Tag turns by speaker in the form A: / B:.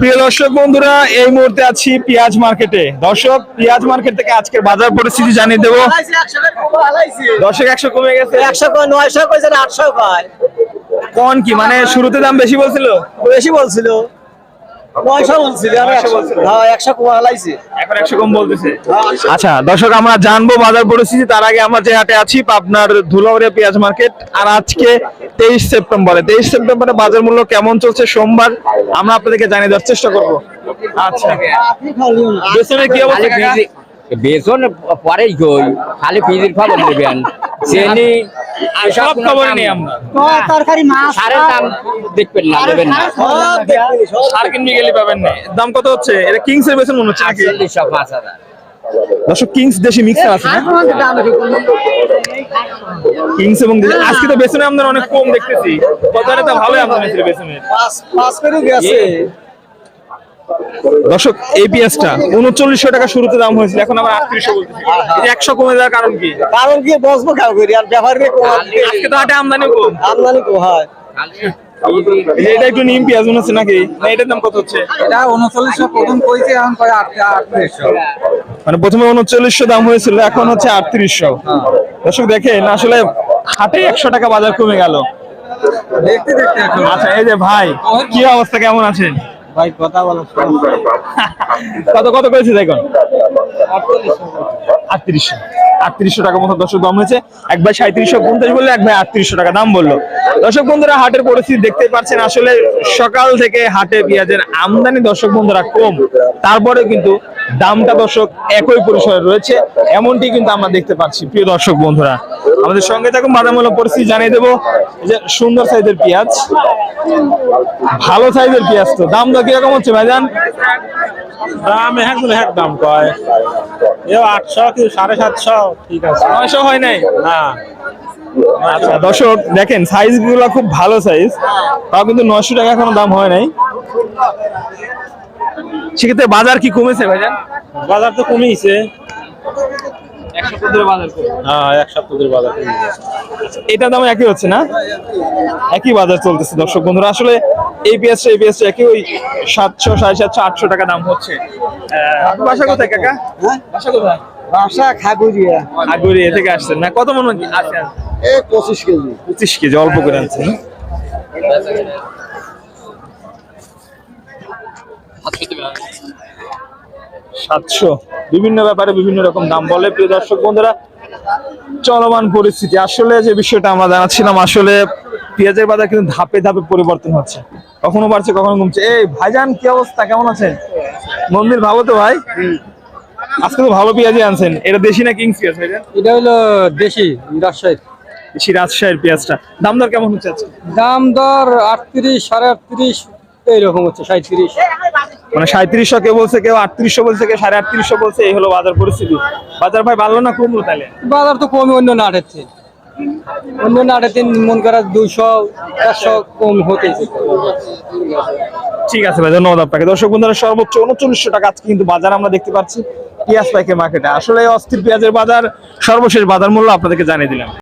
A: প্রিয় দর্শক বন্ধুরা এই মুহূর্তে আছি পেঁয়াজ মার্কেটে। দর্শক পেঁয়াজ মার্কেট থেকে আজকের বাজার পরিস্থিতি জানিয়ে দেবো। দর্শক একশো কমে গেছে।
B: একশো কয় নয়শো কয়েছে আটশো কয়।
A: কোন কি মানে শুরুতে দাম বেশি বলছিল?
B: বেশি বলছিল। নয়শো বলছিল একশো
A: বলছিল। এখন একশো কম বলতেছে। আচ্ছা দর্শক আমরা জানব বাজার পরিস্থিতি। তার আগে আমরা যে হাটে আছি ধুলাউড়িয়া পেঁয়াজ মার্কেট। আর আজকে তেইশ সেপ্টেম্বরে। তেইশ সেপ্টেম্বরে বাজার মূল্য কেমন চলছে? সোমবার আমরা আপনাদেরকে জানিয়ে দেওয়ার চেষ্টা করব। আচ্ছা। বেসনের কি অবস্থা?
C: বেসন পরেই খালি ফিজির খবর দেবেন। চেনি
A: আর সব খবর নেই আমরা।
B: তরকারি মাছ
C: সারের দাম দেখবেন না দেবেন না।
A: সার কিনবি গেলে পাবেন না। দাম কত হচ্ছে? এটা কিংস এর বেসন মনে হচ্ছে নাকি? দর্শক কিংস দেশি মিক্সার আছে না? কিংস এবং দেশি আজকে তো বেসনের আমদানি অনেক কম দেখতেছি। বাজারে তো ভালোই বেসনের
B: পাঁচ পাঁচ গেছে।
A: দর্শক এই পেঁয়াজটা উনচল্লিশশো টাকা শুরুতে দাম হয়েছিল এখন আমার আটত্রিশশো বলতেছে। একশো কমে যাওয়ার কারণ কি?
B: কারণ কি বসবো খাও করি আর ব্যাপারে
A: আজকে তো হাটে আমদানি কম।
B: আমদানি কো হয়।
A: এটা একটু নিম পেঁয়াজ মনে হচ্ছে নাকি? না এটার দাম কত হচ্ছে?
D: এটা উনচল্লিশশো প্রথম কইছে এখন কয় আটত্রিশশো।
A: মানে প্রথমে উনচল্লিশশো দাম হয়েছিল এখন হচ্ছে আটত্রিশশো। দর্শক দেখেন আসলে হাটে একশো টাকা বাজার কমে গেল।
D: দেখতে দেখতে
A: আচ্ছা এই যে ভাই কি অবস্থা কেমন আছেন?
D: ভাই কথা বলো
A: কত কত করেছে দেখুন আটত্রিশশো আটত্রিশশো টাকা মতো দর্শক দাম হয়েছে। এক ভাই সাঁত্রিশশো পঞ্চাশ বললে এক ভাই আটত্রিশশো টাকা দাম বলল। দর্শক বন্ধুরা হাটের পরিস্থিতি দেখতে পাচ্ছেন আসলে সকাল থেকে হাটে পেঁয়াজের আমদানি দর্শক বন্ধুরা কম। তারপরে কিন্তু দামটা দর্শক একই পরিসরে রয়েছে এমনটি কিন্তু আমরা দেখতে পাচ্ছি। প্রিয় দর্শক বন্ধুরা আমাদের সঙ্গে থাকুন বাদামূল্য পরিস্থিতি জানিয়ে দেবো যে সুন্দর সাইজের পেঁয়াজ। ভালো সাইজের পেঁয়াজ তো দাম দর কীরকম হচ্ছে ভাইজান?
D: দাম একদম এক দাম কয় আটশো কি সাড়ে সাতশো ঠিক আছে।
A: নয়শো হয় নাই?
D: না।
A: আচ্ছা দর্শক দেখেন সাইজগুলো খুব ভালো সাইজ তাও কিন্তু নয়শো টাকা এখনও দাম হয় নাই। সেক্ষেত্রে বাজার কি কমেছে ভাইজান?
D: বাজার তো কমেইছে।
A: এক সপ্তাহ ধরে বাজার
D: হ্যাঁ এক সপ্তাহ ধরে বাজার কমেছে
A: এটা দাম একই হচ্ছে না? একই বাজার চলতেছে দর্শক বন্ধুরা আসলে এই পেঁয়াজটা এই পেঁয়াজটা একই ওই সাতশো সাড়ে সাতশো আটশো টাকা দাম হচ্ছে। বাসা কোথায় কাকা? বাসা কোথায়?
B: বাসা খাগুড়িয়া।
A: আগুরি থেকে আসছেন না? কত মনে আছে?
B: পঁচিশ কেজি।
A: পঁচিশ কেজি অল্প করে আনছেন। সাতশো। বিভিন্ন ব্যাপারে বিভিন্ন রকম দাম বলে। প্রিয় দর্শক বন্ধুরা চলমান পরিস্থিতি। আসলে যে বিষয়টা আমরা জানাচ্ছিলাম আসলে পেঁয়াজের বাজার কিন্তু ধাপে ধাপে পরিবর্তন হচ্ছে। কখনো বাড়ছে কখনো কমছে। এই ভাইজান কি অবস্থা? কেমন আছেন? মন্দির ভালো তো ভাই? আজকে তো ভালো পেঁয়াজই আনছেন। এটা দেশি না কিংস পেঁয়াজ ভাইজান?
D: এটা হলো দেশি রাজশাহী
A: দেশি রাজশাহীর পেঁয়াজটা। দাম দর কেমন হচ্ছে আজকে?
D: দাম দর আটত্রিশ সাড়ে আটত্রিশ এইরকম হচ্ছে সাঁত্রিশ
A: মানে সাঁত্রিশশো কেউ বলছে কেউ আটত্রিশশো বলছে কেউ সাড়ে আটত্রিশশো বলছে এই হলো বাজার পরিস্থিতি। বাজার ভাই বাড়লো না কমলো তাহলে?
D: বাজার তো কমে অন্য নাটের চেয়ে। অন্য নাটের চেয়ে মন করা দুশো একশো কম হতেছে।
A: ঠিক আছে ভাই ধন্যবাদ আপনাকে। দর্শক বন্ধুরা সর্বোচ্চ উনচল্লিশশো টাকা আজকে কিন্তু বাজার আমরা দেখতে পাচ্ছি। পেঁয়াজ পাইকে মার্কেটে আসলে অস্থির পেঁয়াজের বাজার সর্বশেষ বাজার মূল্য আপনাদেরকে জানিয়ে দিলাম।